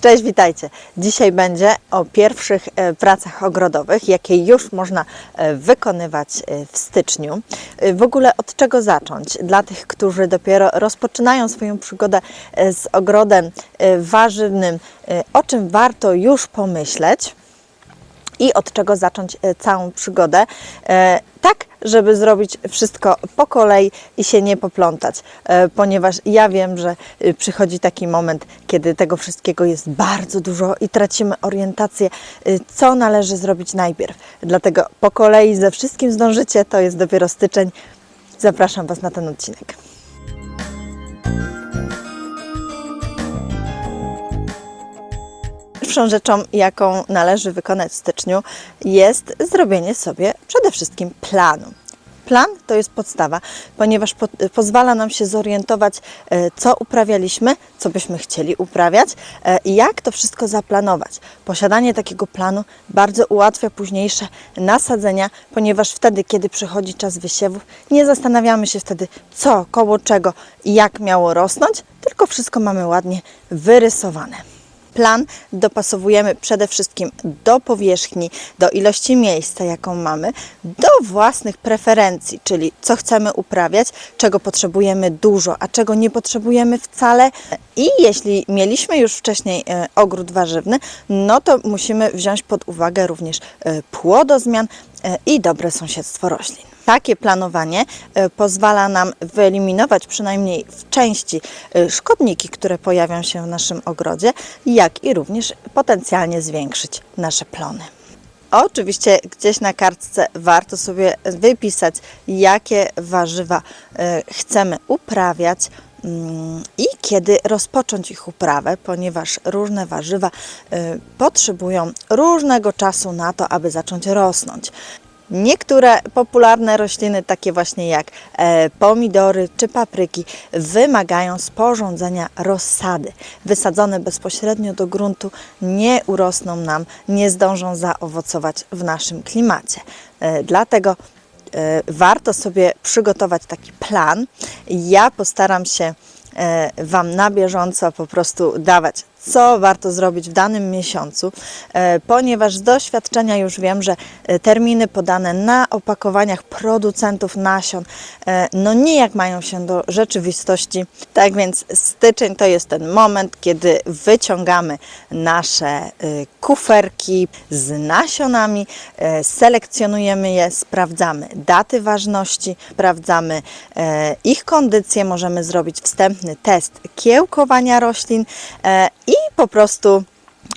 Cześć, witajcie. Dzisiaj będzie o pierwszych e, pracach ogrodowych, jakie już można e, wykonywać e, w styczniu. W ogóle od czego zacząć? Dla tych, którzy dopiero rozpoczynają swoją przygodę z ogrodem warzywnym, o czym warto już pomyśleć i od czego zacząć e, całą przygodę, e, tak, żeby zrobić wszystko po kolei i się nie poplątać, e, ponieważ ja wiem, że przychodzi taki moment, kiedy tego wszystkiego jest bardzo dużo i tracimy orientację, co należy zrobić najpierw. Dlatego po kolei ze wszystkim zdążycie, to jest dopiero styczeń. Zapraszam Was na ten odcinek. Pierwszą rzeczą, jaką należy wykonać w styczniu, jest zrobienie sobie przede wszystkim planu. Plan to jest podstawa, ponieważ po, pozwala nam się zorientować, e, co uprawialiśmy, co byśmy chcieli uprawiać e, i jak to wszystko zaplanować. Posiadanie takiego planu bardzo ułatwia późniejsze nasadzenia, ponieważ wtedy, kiedy przychodzi czas wysiewów, nie zastanawiamy się wtedy, co, koło czego i jak miało rosnąć, tylko wszystko mamy ładnie wyrysowane. Plan dopasowujemy przede wszystkim do powierzchni, do ilości miejsca, jaką mamy, do własnych preferencji, czyli co chcemy uprawiać, czego potrzebujemy dużo, a czego nie potrzebujemy wcale. I jeśli mieliśmy już wcześniej e, ogród warzywny, no to musimy wziąć pod uwagę również e, płodozmian i dobre sąsiedztwo roślin. Takie planowanie e, pozwala nam wyeliminować przynajmniej w części e, szkodniki, które pojawią się w naszym ogrodzie, jak i również potencjalnie zwiększyć nasze plony. Oczywiście gdzieś na kartce warto sobie wypisać, jakie warzywa e, chcemy uprawiać i kiedy rozpocząć ich uprawę, ponieważ różne warzywa e, potrzebują różnego czasu na to, aby zacząć rosnąć. Niektóre popularne rośliny, takie właśnie jak e, pomidory czy papryki, wymagają sporządzenia rozsady. Wysadzone bezpośrednio do gruntu nie urosną nam, nie zdążą zaowocować w naszym klimacie. E, dlatego warto sobie przygotować taki plan. Ja postaram się e, Wam na bieżąco po prostu dawać, co warto zrobić w danym miesiącu, e, ponieważ z doświadczenia już wiem, że e, terminy podane na opakowaniach producentów nasion e, no nijak mają się do rzeczywistości. Tak więc styczeń to jest ten moment, kiedy wyciągamy nasze kuferki z nasionami, selekcjonujemy je, sprawdzamy daty ważności, sprawdzamy ich kondycję, możemy zrobić wstępny test kiełkowania roślin i po prostu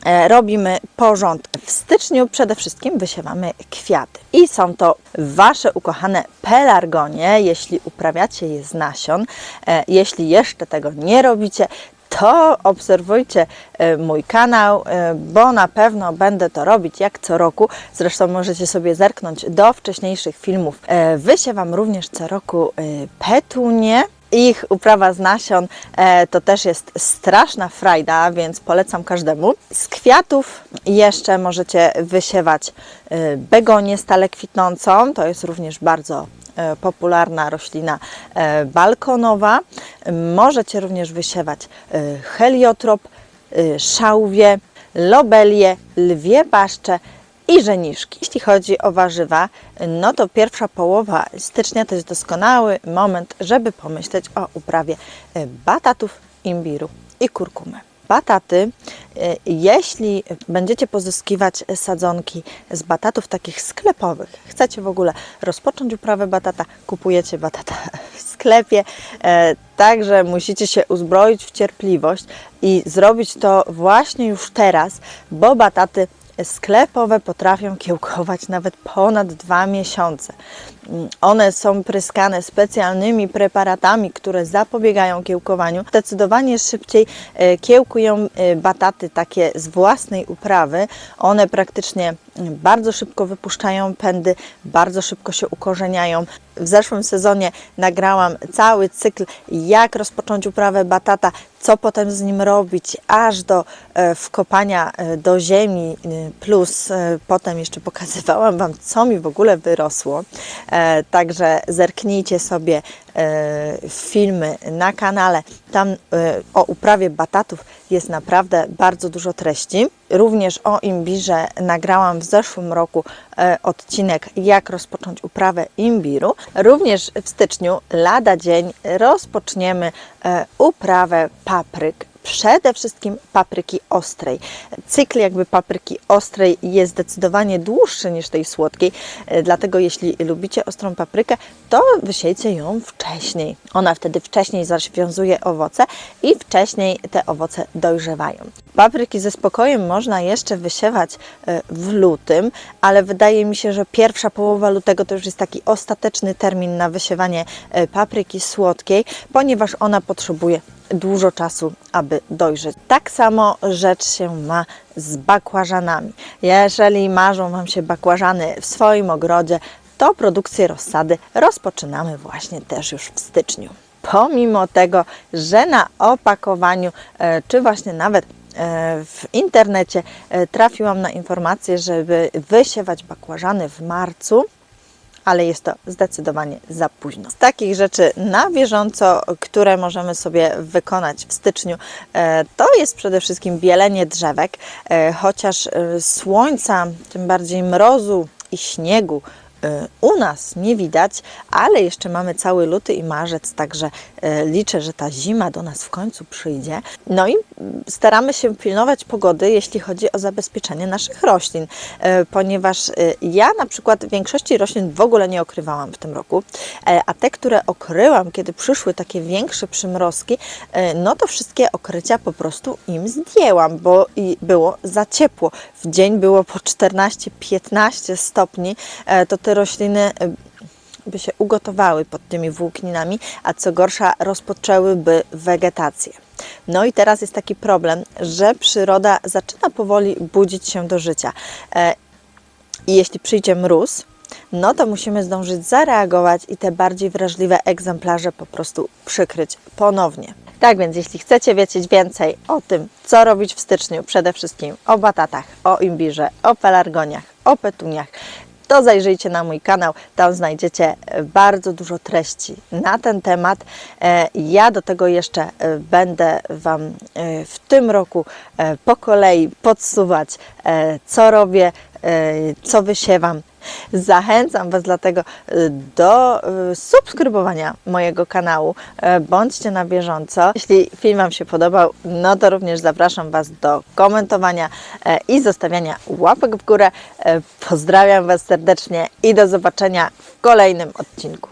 e, robimy porządek. W styczniu przede wszystkim wysiewamy kwiaty i są to Wasze ukochane pelargonie, jeśli uprawiacie je z nasion. E, Jeśli jeszcze tego nie robicie, to obserwujcie e, mój kanał, bo na pewno będę to robić jak co roku. Zresztą możecie sobie zerknąć do wcześniejszych filmów. Wysiewam również co roku petunie. Ich uprawa z nasion e, to też jest straszna frajda, więc polecam każdemu. Z kwiatów jeszcze możecie wysiewać e, begonię stale kwitnącą. To jest również bardzo e, popularna roślina balkonowa. Możecie również wysiewać heliotrop, szałwie, lobelie, lwie paszcze i żeniszki. Jeśli chodzi o warzywa, no to pierwsza połowa stycznia to jest doskonały moment, żeby pomyśleć o uprawie e, batatów, imbiru i kurkumy. Bataty, e, jeśli będziecie pozyskiwać sadzonki z batatów takich sklepowych, chcecie w ogóle rozpocząć uprawę batata, kupujecie batata w sklepie, e, także musicie się uzbroić w cierpliwość i zrobić to właśnie już teraz, bo bataty sklepowe potrafią kiełkować nawet ponad dwa miesiące. One są pryskane specjalnymi preparatami, które zapobiegają kiełkowaniu. Zdecydowanie szybciej e, kiełkują e, bataty takie z własnej uprawy. One praktycznie mm, bardzo szybko wypuszczają pędy, bardzo szybko się ukorzeniają. W zeszłym sezonie nagrałam cały cykl, jak rozpocząć uprawę batata, co potem z nim robić, aż do e, wkopania do ziemi, e, plus potem jeszcze pokazywałam Wam, co mi w ogóle wyrosło. E, Także zerknijcie sobie e, filmy na kanale. Tam e, o uprawie batatów jest naprawdę bardzo dużo treści. Również o imbirze nagrałam w zeszłym roku odcinek jak rozpocząć uprawę imbiru. Również w styczniu, lada dzień, rozpoczniemy uprawę papryk przede wszystkim papryki ostrej. Cykl jakby papryki ostrej jest zdecydowanie dłuższy niż tej słodkiej, e, dlatego jeśli lubicie ostrą paprykę, to wysiejcie ją wcześniej. Ona wtedy wcześniej zawiązuje owoce i wcześniej te owoce dojrzewają. Papryki ze spokojem można jeszcze wysiewać e, w lutym, ale wydaje mi się, że pierwsza połowa lutego to już jest taki ostateczny termin na wysiewanie e, papryki słodkiej, ponieważ ona potrzebuje dużo czasu, aby dojrzeć. Tak samo rzecz się ma z bakłażanami. Jeżeli marzą Wam się bakłażany w swoim ogrodzie, to produkcję rozsady rozpoczynamy właśnie też już w styczniu. Pomimo tego, że na opakowaniu, e, czy właśnie nawet e, w internecie e, trafiłam na informację, żeby wysiewać bakłażany w marcu, ale jest to zdecydowanie za późno. Z takich rzeczy na bieżąco, które możemy sobie wykonać w styczniu, e, to jest przede wszystkim bielenie drzewek, e, chociaż e, słońca, tym bardziej mrozu i śniegu u nas nie widać, ale jeszcze mamy cały luty i marzec, także e, liczę, że ta zima do nas w końcu przyjdzie. No i staramy się pilnować pogody, jeśli chodzi o zabezpieczenie naszych roślin, e, ponieważ ja na przykład większości roślin w ogóle nie okrywałam w tym roku, a te, które okryłam, kiedy przyszły takie większe przymrozki, no to wszystkie okrycia po prostu im zdjęłam, bo było za ciepło. W dzień było po 14-15 stopni, to te rośliny e, by się ugotowały pod tymi włókninami, a co gorsza rozpoczęłyby wegetację. No i teraz jest taki problem, że przyroda zaczyna powoli budzić się do życia. E, I jeśli przyjdzie mróz, no to musimy zdążyć zareagować i te bardziej wrażliwe egzemplarze po prostu przykryć ponownie. Tak więc, jeśli chcecie wiedzieć więcej o tym, co robić w styczniu, przede wszystkim o batatach, o imbirze, o pelargoniach, o petuniach, to zajrzyjcie na mój kanał, tam znajdziecie e, bardzo dużo treści na ten temat. E, Ja do tego jeszcze e, będę Wam w tym roku po kolei podsuwać, co robię, co wysiewam. Zachęcam Was dlatego e, do e, subskrybowania mojego kanału. E, Bądźcie na bieżąco. Jeśli film Wam się podobał, no to również zapraszam Was do komentowania e, i zostawiania łapek w górę. E, Pozdrawiam Was serdecznie i do zobaczenia w kolejnym odcinku.